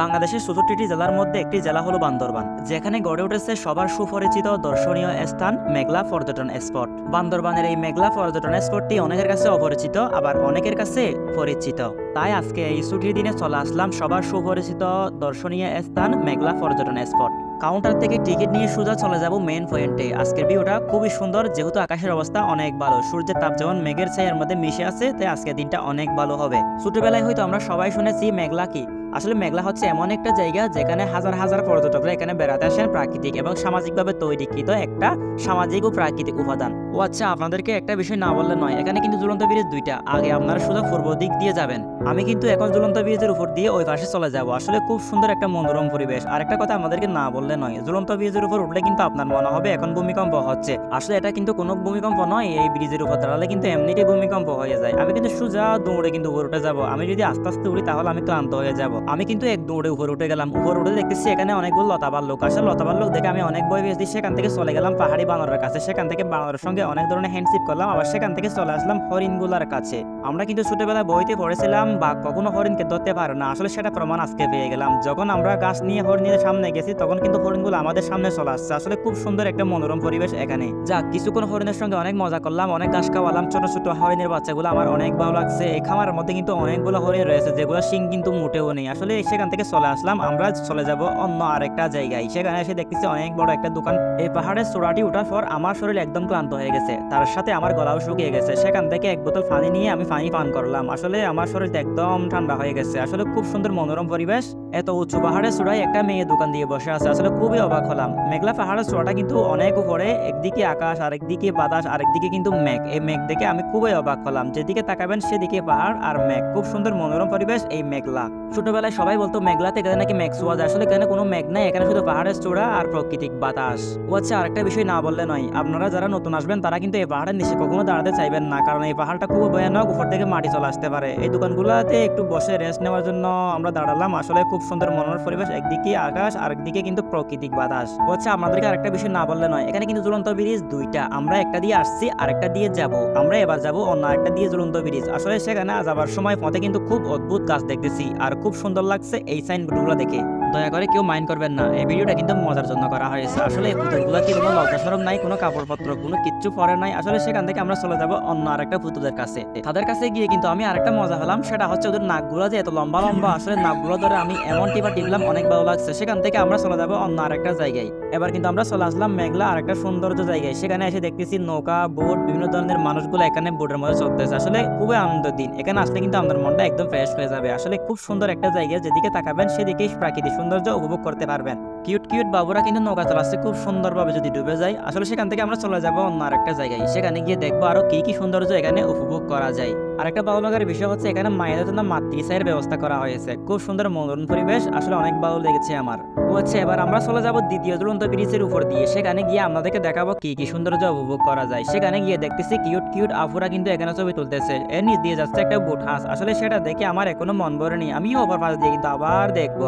বাংলাদেশের চৌষট্টিটি জেলার মধ্যে একটি জেলা হলো বান্দরবান, যেখানে গড়ে উঠেছে সবার সুপরিচিত দর্শনীয় স্থান মেঘলা পর্যটন স্পট। বান্দরবানের এই মেঘলা পর্যটন স্পটটি অনেকের কাছে অপরিচিত, আবার অনেকের কাছে পরিচিত। তাই আজকে এই ছুটির দিনে চলে আসলাম সবার সুপরিচিত দর্শনীয় স্থান মেঘলা পর্যটন স্পট। কাউন্টার থেকে টিকিট নিয়ে সোজা চলে যাব মেন পয়েন্টে। আজকের ভিউটা খুবই সুন্দর, যেহেতু আকাশের অবস্থা অনেক ভালো। সূর্যের তাপ যেমন মেঘের ছায়ার মধ্যে মিশে আছে, তাই আজকের দিনটা অনেক ভালো হবে। ছোটবেলায় হয়তো আমরা সবাই শুনেছি, মেঘলা কি? আসলে মেঘলা হচ্ছে এমন একটা জায়গা যেখানে হাজার হাজার পর্যটকরা এখানে বেড়াতে আসেন প্রাকৃতিক এবং সামাজিকভাবে তৈরিকৃত একটা সামাজিক ও প্রাকৃতিক উপাদান। ও আচ্ছা আপনাদেরকে একটা বিষয় না বললে নয়। এখানে কিন্তু ঝুলন্ত ব্রিজ দুইটা। আগে আপনারা শুধু পূর্ব দিক দিয়ে যাবেন। আমি কিন্তু এখন ঝুলন্ত ব্রিজের উপর দিয়ে ওই পাশে চলে যাব। আসলে খুব সুন্দর একটা মনোরম পরিবেশ। আর একটা কথা আমাদেরকে না বললে নয়, ঝুলন্ত ব্রিজের উপর উঠলে কিন্তু আপনার মনে হবে এখন ভূমিকম্প হচ্ছে। আসলে এটা কিন্তু কোনো ভূমিকম্প নয়, এই ব্রিজের উপর দাঁড়ালে কিন্তু এমনিতেই ভূমিকম্প হয়ে যায়। আমি কিন্তু সোজা দৌড়ে কিন্তু উপর উঠে যাব। আমি যদি আস্তে আস্তে উঠি তাহলে আমি ক্লান্ত হয়ে যাব। আমি কিন্তু এক দৌড়ে উপর উঠে গেলাম। উপর উঠে দেখতেছি এখানে অনেকগুলো লতাবার লোক। আসলে লতাবার লোক দেখে আমি অনেক বই পেয়েছি সেখান থেকে চলে গেলাম পাহাড়ি বানরের কাছে। সেখান থেকে বানরের সঙ্গে অনেক ধরনের হ্যান্ডশিপ করলাম, আবার সেখান থেকে চলে আসলাম হরিণগুলার কাছে। আমরা কিন্তু ছোটবেলায় বইতে পড়েছিলাম, বা কখনো হরিণকে ধরতে পারে না। আসলে সেটা প্রমাণ আজকে পেয়ে গেলাম। যখন আমরা গাছ নিয়ে হরিণের সামনে গেছি, তখন কিন্তু হরিণগুলো আমাদের সামনে চলে আসছে। আসলে খুব সুন্দর একটা মনোরম পরিবেশ এখানে। যাক, কিছুক্ষণ হরিণের সঙ্গে অনেক মজা করলাম, অনেক ঘাস খাওয়ালাম। ছোট ছোট হরিণের বাচ্চাগুলো আমার অনেক ভালো লাগছে। এই খামারের মধ্যে কিন্তু অনেকগুলো হরিণ রয়েছে যেগুলো শিং কিন্তু মোটেও নেই। আসলে সেখান থেকে চলে আসলাম, আমরা চলে যাব অন্য আরেকটা জায়গায়। সেখানে এসে দেখতেছি অনেক বড় একটা দোকান। এই পাহাড়ের চূড়াটি ওঠার পর আমার শরীর একদম ক্লান্ত হয়ে গেছে। তার সাথে আমার গলাও শুকিয়ে গেছে। সেখান থেকে এক বোতল পানি নিয়ে আমি পানি পান করলাম। আসলে আমার শরীর একদম ঠান্ডা হয়ে গেছে। আসলে খুব সুন্দর মনোরম পরিবেশ। এত উঁচু পাহাড়ের চূড়ায় একটা মেয়ে দোকান দিয়ে বসে আছে। আসলে খুবই অবাক হলাম। মেঘলা পাহাড়ের চূড়াটা কিন্তু অনেক উপরে, একদিকে আকাশ, আরেকদিকে বাতাস, আরেকদিকে কিন্তু মেঘ। এই মেঘ দেখে আমি খুবই অবাক হলাম। যেদিকে তাকাবেন সেদিকে পাহাড় আর মেঘ। খুব সুন্দর মনোরম পরিবেশ এই মেঘলা। ছোটবেলায় সবাই বলতো, মেঘলাতে এখানে নাকি মেঘ ছোঁয়া যায় আসলে এখানে কোনো মেঘ নাই। এখানে শুধু পাহাড়ের চূড়া আর প্রাকৃতিক বাতাস। ও আচ্ছা আরেকটা বিষয় না বললে নয়। আপনারা যারা নতুন আসবেন তারা কিন্তু এই পাহাড়ের নিচে কখনো দাঁড়াতে চাইবেন না। কারণ এই পাহাড়টা খুব ভয়ানক, উপর থেকে মাটি চলে আসতে পারে। এই দোকানগুলোতে একটু বসে রেস্ট নেওয়ার জন্য আমরা দাঁড়ালাম। আসলে খুব সুন্দর মনোর পরিবেশ, একদিকে আকাশ, আরেকদিকে কিন্তু প্রাকৃতিক বাতাস। ও আমাদেরকে আরেকটা বিষয় না বললে নয়। এখানে কিন্তু ঝুলন্ত ব্রিজ দুইটা। আমরা একটা দিয়ে আসছি, আরেকটা দিয়ে যাব। আমরা এবার যাব অন্য একটা দিয়ে ঝুলন্ত ব্রিজ। আসলে সেখানে যাবার সময় পথে কিন্তু খুব অদ্ভুত গাছ দেখতেছি। আর খুব সুন্দর লাগছে এই সাইনবোর্ডগুলো দেখে। দয়া করে কেউ মাইন্ড করবেন না। এই ভিডিওটা কিন্তু মজার জন্য করা হয়েছে। আসলে এই পুতুলগুলো কি কোনো লজ্জা সরম নাই, কোনো কাপড়পত্র, কোনো কিচ্ছু পরে নাই। আসলে সেখান থেকে আমরা চলে যাব অন্য আরেকটা পুতুলের কাছে। তাদের কাছে গিয়ে কিন্তু আমি আরেকটা মজা হলাম সেটা হচ্ছে ওদের নাকগুলো যে এত লম্বা লম্বা, আসলে নাকগুলো ধরে আমি এমন টিপা টিপলাম, অনেক ভালো লাগছে। সেখান থেকে আমরা চলে যাব অন্য আরেকটা জায়গায়। এবার কিন্তু আমরা চলে আসলাম মেঘলা আরেকটা সৌন্দর্য জায়গায়। সেখানে এসে দেখতেছি নৌকা, বোট, বিভিন্ন ধরনের মানুষগুলো এখানে বোটের মধ্যে চলতেছে আসলে খুবই আনন্দের দিন। এখানে আসলে কিন্তু আমাদের মনটা একদম ফ্রেশ হয়ে যাবে। আসলে খুব সুন্দর একটা জায়গা, যেদিকে তাকাবেন সেদিকেই প্রাকৃতিক সৌন্দর্য উপভোগ করতে পারবেন। কিউট কিউট বাবুরা কিন্তু নৌকা চালাচ্ছে, খুব সুন্দরভাবে যদি ডুবে যায়, আসলে সেখান থেকে আমরা চলে যাব অন্য আরেকটা জায়গায়। সেখানে গিয়ে দেখব আরও কি কি সৌন্দর্য এখানে উপভোগ করা যায়। আরেকটা ভালো লাগার বিষয় হচ্ছে এখানে মায়েদের জন্য মাতৃসাইয়ের ব্যবস্থা করা হয়েছে। খুব সুন্দর মনোরম পরিবেশ, আসলে অনেক ভালো লেগেছে আমার। ও আচ্ছা এবার আমরা চলে যাব দ্বিতীয় ঝুলন্ত ব্রিজের উপর দিয়ে। সেখানে গিয়ে আপনাদেরকে দেখাবো কি কি সৌন্দর্য উপভোগ করা যায়। সেখানে গিয়ে দেখতেছি কিউট কিউট আফুরা কিন্তু এখানে ছবি তুলতেছে। এর নিচ দিয়ে যাচ্ছে একটা বুট হাঁস। আসলে সেটা দেখে আমার এখনও মন ভরেনি। আমিও ওভার পাশ দিয়ে কিন্তু আবার দেখব।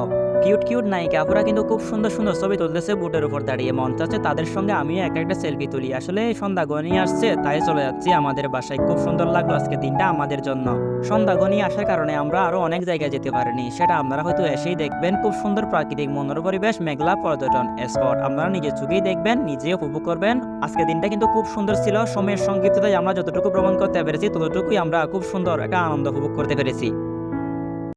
কিউট কিউট নায়িকা আপুরা কিন্তু খুব সুন্দর সুন্দর ছবি তুলতেছে বুটের উপর দাঁড়িয়ে। মন চাচ্ছে তাদের সঙ্গে আমিও একটা একটা সেলফি তুলি। আসলে সন্ধ্যা গনিয়ে আসছে, তাই চলে যাচ্ছি আমাদের বাসায়। খুব সুন্দর লাগল আজকে দিনটা। আমাদের জন্য। সন্ধ্যা ঘনিয়ে আসার কারণে আমরা আরও অনেক জায়গায় যেতে পারিনি। সেটা আপনারা হয়তো এসেই দেখবেন। খুব সুন্দর প্রাকৃতিক মনোর পরিবেশ মেঘলা পর্যটন স্পট। আপনারা নিজের চোখেই দেখবেন নিজে উপভোগ করবেন। আজকে দিনটা কিন্তু খুব সুন্দর ছিল। সময়ের সংক্ষিপ্ততায় আমরা যতটুকু ভ্রমণ করতে পেরেছি, ততটুকুই আমরা খুব সুন্দর একটা আনন্দ উপভোগ করতে পেরেছি।